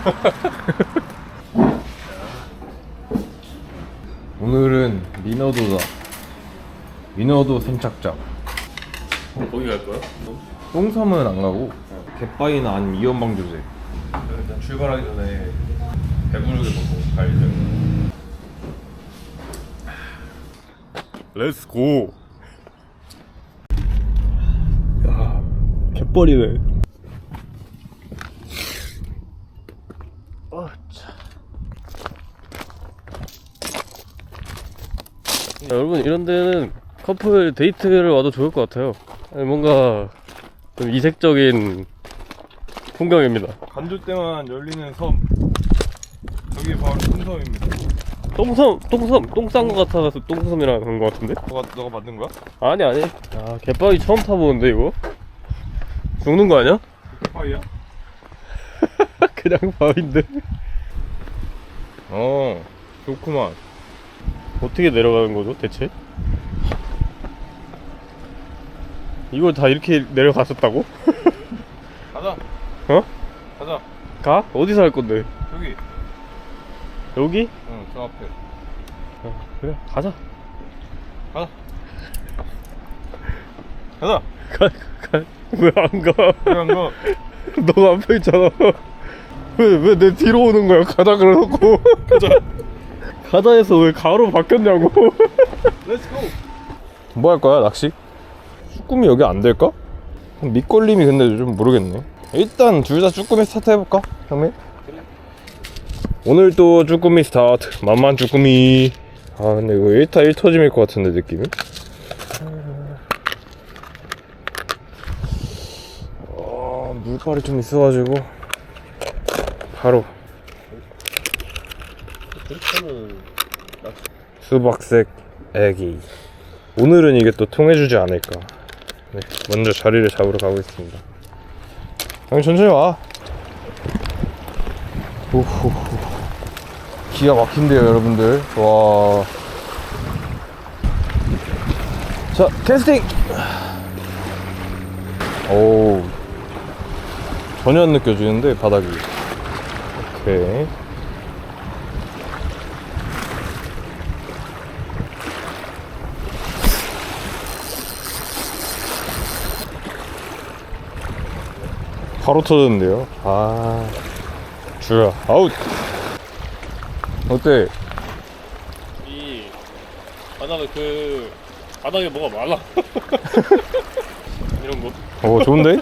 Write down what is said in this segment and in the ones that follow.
오늘은 민어도다. 민어도 선착장. 거기 갈 거야? 똥섬은 안 가고 갯바위나 아니면 이연방 조제. 일단 출발하기 전에 배부르게 먹고 가야죠. 렛츠 고. 야, 갯벌이네. 여러분 이런 데는 커플 데이트를 와도 좋을 것 같아요. 아니, 뭔가 좀 이색적인 풍경입니다. 간조 때만 열리는 섬. 저기 바로 똥섬입니다. 똥섬, 똥섬, 똥싼 것 같아서 똥섬이라고 한것 같은데? 너가 너가 만든 거야? 아니 아니. 아 갯바위 처음 타보는데 이거? 죽는 거 아니야? 갯바위야? 그냥 바위인데. 어, 좋구만. 어떻게 내려가는 거죠, 대체? 이걸 다 이렇게 내려갔었다고? 가자. 어? 가자. 가? 어디서 할 건데? 여기. 여기? 응, 저 앞에. 어, 그래, 가자. 가자. 가자. 가, 가. 왜 안 가? 왜 안 가? 너가 앞에 있잖아. 왜, 왜 내 뒤로 오는 거야? 가자 그래놓고. 가자. 가자에서 왜 가로 바뀌었냐고. 뭐 할 거야, 낚시? 쭈꾸미 여기 안 될까? 밑걸림이 근데 좀 모르겠네. 일단 둘 다 쭈꾸미 스타트 해볼까? 형님? 오늘 또 쭈꾸미 스타트. 만만 쭈꾸미. 아 근데 이거 1타 1 터짐일 것 같은데 느낌이? 어, 물빨이 좀 있어가지고 바로 수박색 애기. 오늘은 이게 또 통해주지 않을까. 네, 먼저 자리를 잡으러 가고 있습니다. 형 천천히 와. 오호 기가 막힌데요 여러분들. 와. 자 캐스팅! 오 전혀 안 느껴지는데 바닥이. 오케이 바로 터졌는데요 아 주야 아웃 어때 이 바닥에 그 바닥에 뭐가 많아. 이런 거. 어 좋은데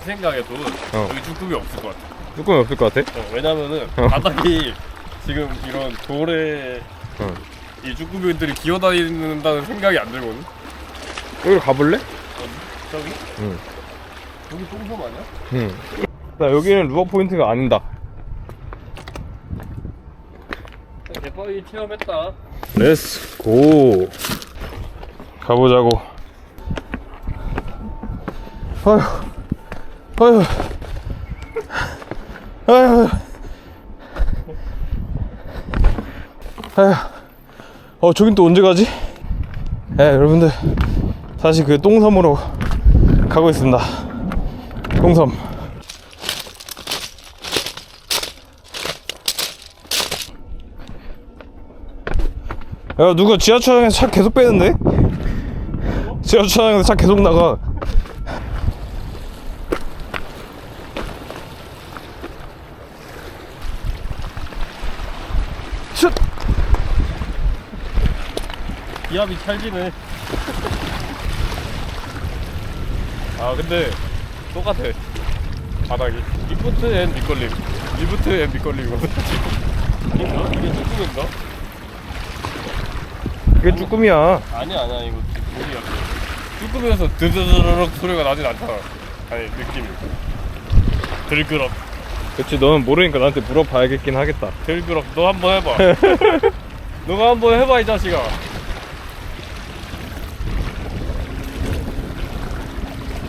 생각에도 어. 여기 쭈꾸미 없을 것 같아. 뚜껑이 없을 것 같아 어, 왜냐면은 어. 바닥이 지금 이런 돌에 어. 이 쭈꾸미들이 기어다닌다는 생각이 안 들거든. 여기로 가볼래 어디? 저기? 응. 여기 똥섬 아니야? 응. 나 여기는 루어 포인트가 아닌다. 개빠이 체험했다. 렛츠 고. 가보자고. 아휴, 아휴, 아휴, 아휴. 어, 저긴 또 언제 가지? 네, 여러분들. 다시 그 똥섬으로 가고 있습니다. 똥섬. 야 누가 지하철장에서 차 계속 빼는데? 지하철장에서 차 계속 나가 슛! 기압이 찰지네. 아 근데 똑같아. 바닥이. 리프트 앤 밑걸림. 리프트 앤 밑걸림이거든. 아닌가? 이게 쭈꾸미인가? 그게 쭈꾸미야 아니야 아니야 이거 우리야. 쭈꾸미에서 드드드르륵 소리가 나진 않잖아. 아니 느낌이. 들그럭 그치 너는 모르니까 나한테 물어봐야겠긴 하겠다 들그럭 너 한번 해봐. 너가 한번 해봐 이 자식아.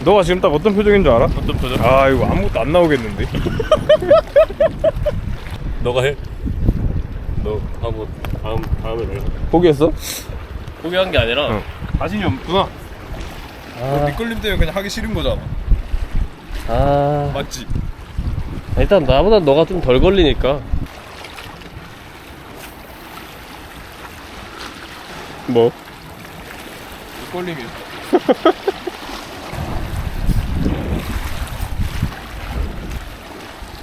너가 지금 딱 어떤 표정인 줄 알아? 어떤 표정? 아 이거 아무것도 안 나오겠는데 너가 해. 너 하고 다음 다음에 내가. 포기했어? 포기한 게 아니라 응. 자신이 없구나 아, 밑걸림 때문에 그냥 하기 싫은 거잖아 아 맞지? 일단 나보다 너가 좀 덜 걸리니까 뭐? 밑걸림이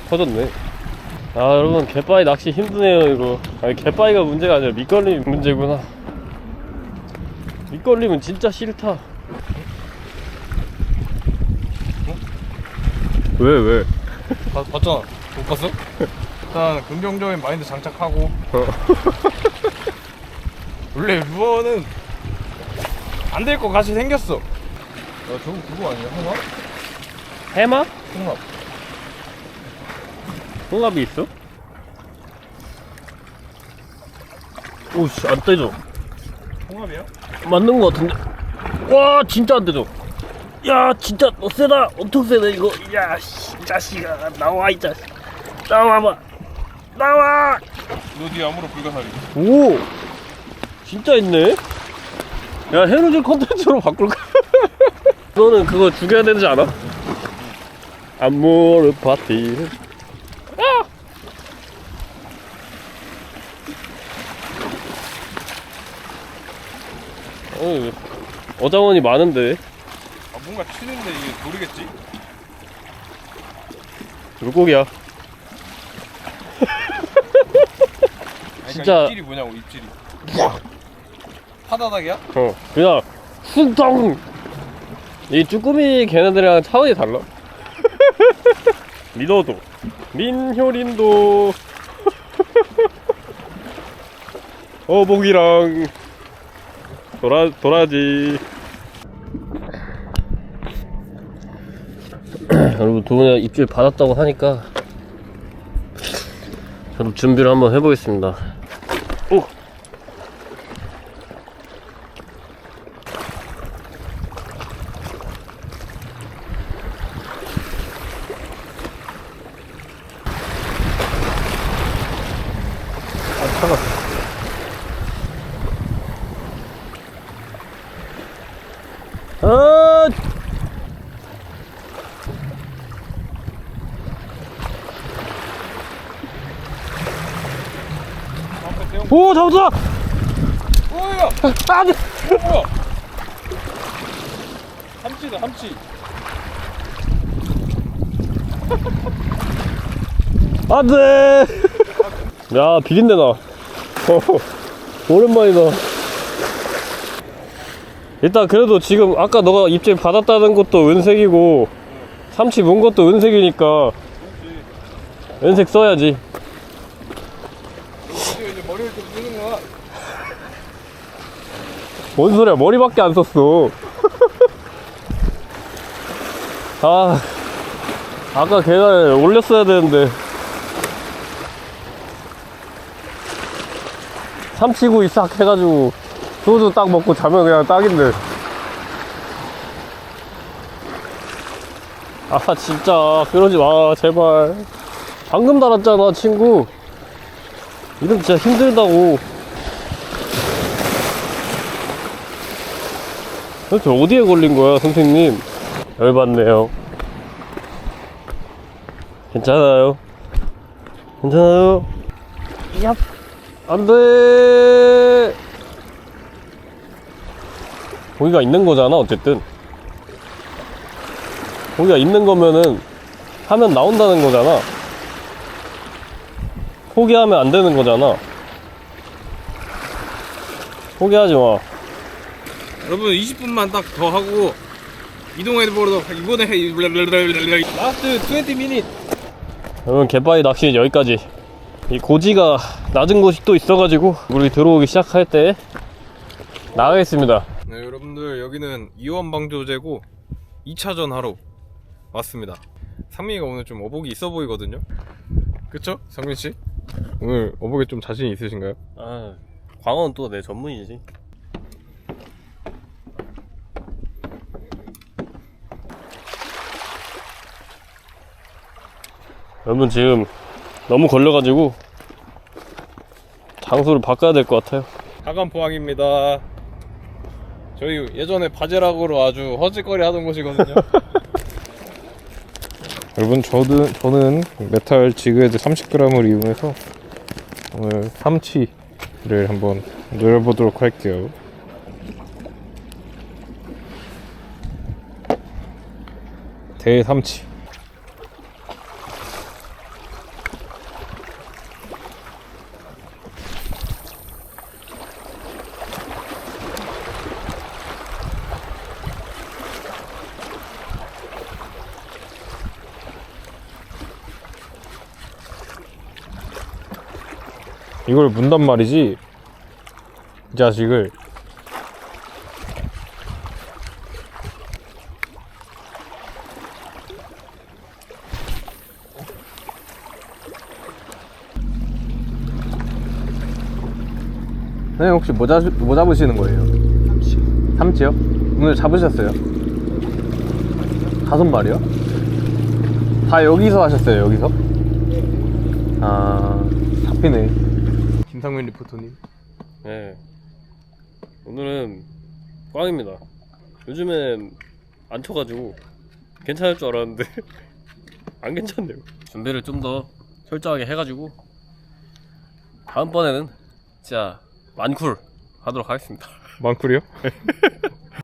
터졌네 아 여러분 갯바위 낚시 힘드네요 이거 아니 갯바위가 문제가 아니라 밑걸림이 문제구나 밑걸림은 진짜 싫다 왜 왜? 봐- 봤잖아 못 봤어? 일단 긍정적인 마인드 장착하고 어. 원래 루어는 안 될 것 같이 생겼어 야 저거 그거 아니야 홍합? 해마? 홍합 홍합이 있어? 오씨 안 떼져. 홍합이야? 맞는 거 같은데. 와 진짜 안 떼져. 야 진짜 너 세다. 엄청 세네 이거. 야씨 자식아. 나와 이 자식. 나와봐 나와! 너 뒤에 아무로 불가사리. 오! 진짜 있네? 야 해루질 컨텐츠로 바꿀까 너는 그거 죽여야 되지 않아? 안무르 파티 아! 어, 어자원이 많은데. 아 뭔가 치는데 이게 모르겠지? 물고기야. 아니, 진짜- 그러니까 입질이 뭐냐고 입질이. 파다닥이야? 어 그냥 숭덩 이 쭈꾸미 걔네들이랑 차원이 달라. 민호도. 민효린도. 어복이랑 도라 도라지. 여러분 두 분이 입질 받았다고 하니까 저도 준비를 한번 해보겠습니다 오, 잡았다! 뭐야? 아, 네. 뭐야? 함치다 함치 안 돼! 야, 비린내 나. 어, 오랜만이다. 일단 그래도 지금 아까 너가 입질 받았다는 것도 은색이고 삼치 문 것도 은색이니까 은색 써야지. 이제 이제 머리를 좀 쓰는 거야 뭔 소리야? 머리밖에 안 썼어. 아 아까 걔가 올렸어야 되는데. 삼치구이 싹 해가지고 소주 딱 먹고 자면 그냥 딱인데. 아 진짜. 그러지 마 제발. 방금 달았잖아 친구. 이름 진짜 힘들다고 도대체 어디에 걸린 거야, 선생님? 열받네요. 괜찮아요. 괜찮아요. 얍. 안 돼. 고기가 있는 거잖아, 어쨌든. 고기가 있는 거면은 하면 나온다는 거잖아. 포기하면 안 되는 거잖아. 포기하지 마. 여러분 20분만 딱 더 하고 이동해 버려 이번에 해 라스트 20 미닛 여러분 갯바위 낚시 여기까지 이 고지가 낮은 곳이 또 있어가지고 물이 들어오기 시작할 때 나가겠습니다 네 여러분들 여기는 이원방조제고 2차전 하러 왔습니다 상민이가 오늘 좀 어복이 있어 보이거든요 그쵸? 상민씨? 오늘 어복에 좀 자신 있으신가요? 아 광어는 또 내 전문이지 여러분 지금 너무 걸려가지고 장소를 바꿔야 될 것 같아요 하간 포항입니다 저희 예전에 바제락으로 아주 허짓거리 하던 곳이거든요 여러분 저는 저는 메탈 지그헤드 30g을 이용해서 오늘 삼치를 한번 노려보도록 할게요. 대삼치. 이걸 문단 말이지 이 자식을 네 혹시 뭐, 잡, 뭐 잡으시는 거예요? 삼치 삼치요? 오늘 잡으셨어요? 다섯 마리요? 다 여기서 하셨어요 여기서? 아 잡히네 김상민 리포터님 네. 오늘은 꽝입니다. 요즘엔 안 쳐가지고 괜찮을 줄 알았는데 안 괜찮네요. 준비를 좀 더 철저하게 해가지고 다음번에는 진짜 만쿨 하도록 하겠습니다. 망쿨이요?